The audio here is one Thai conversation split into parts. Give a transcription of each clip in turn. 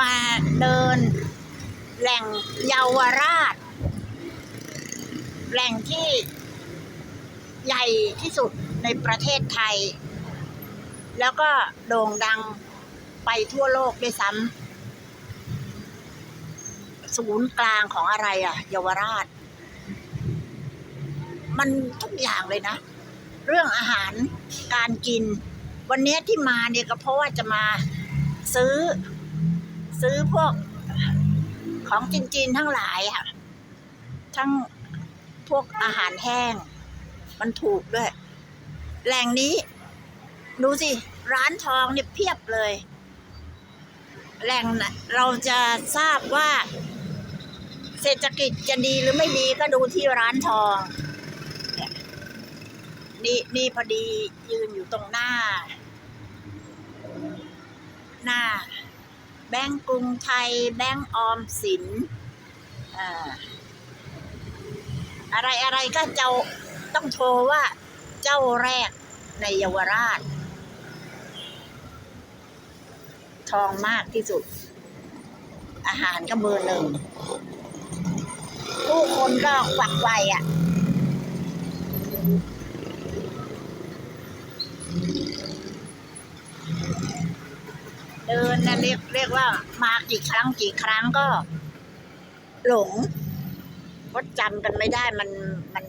มาเดิน แหล่งเยาวราช แหล่งที่ใหญ่ที่สุดในประเทศไทย แล้วก็โด่งดังไปทั่วโลกด้วยซ้ำศูนย์กลางของอะไรอะเยาวราช มันทุกอย่างเลยนะ เรื่องอาหารการกิน วันนี้ที่มาเนี่ยก็เพราะว่าจะมาซื้อ ซื้อพวกของจีนๆทั้งหลายอะทั้งพวกอาหารแห้ง มันถูกด้วย แหล่งนี้ ดูสิ ร้านทองเนี่ยเพียบเลย แหล่งเราจะทราบว่า เศรษฐกิจจะดีหรือไม่ดีก็ดูที่ร้านทองนี่นี่พอดียืนอยู่ตรงหน้า หน้า แบงก์กรุงไทย แบงก์ออมสินอ่าอะไรอะไรก็เจ้าต้องโทรว่าเจ้าแรกในเยาวราช ทองมากที่สุด อาหารก็เบอร์หนึ่งผู้คนก็ฝักไวอะ เดินนะเรียกเรียกว่ามากี่ครั้งกี่ครั้งก็ หลงก็จำกันไม่ได้มันมัน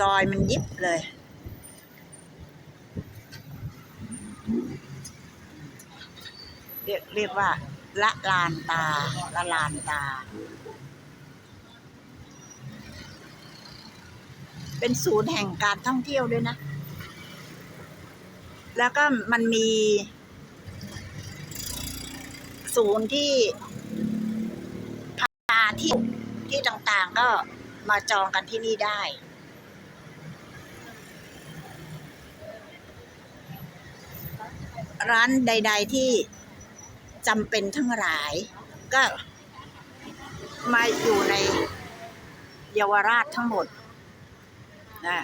ซอยมันยิบเลย เรียกเรียกว่า ละลานตา ละลานตา เป็นศูนย์แห่งการท่องเที่ยวด้วยนะ แล้วก็มันมี ศูนย์ที่พาที่ที่ต่างๆก็มาจองกันที่นี่ได้ร้านใด ๆ ที่จำเป็นทั้งหลาย ก็มาอยู่ในเยาวราชทั้งหมดนะ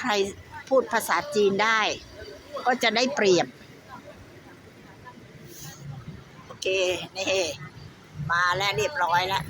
ใครพูดภาษาจีนได้ ก็จะได้เปรียบ โอเค นี่ มาแล้วเรียบร้อยแล้ว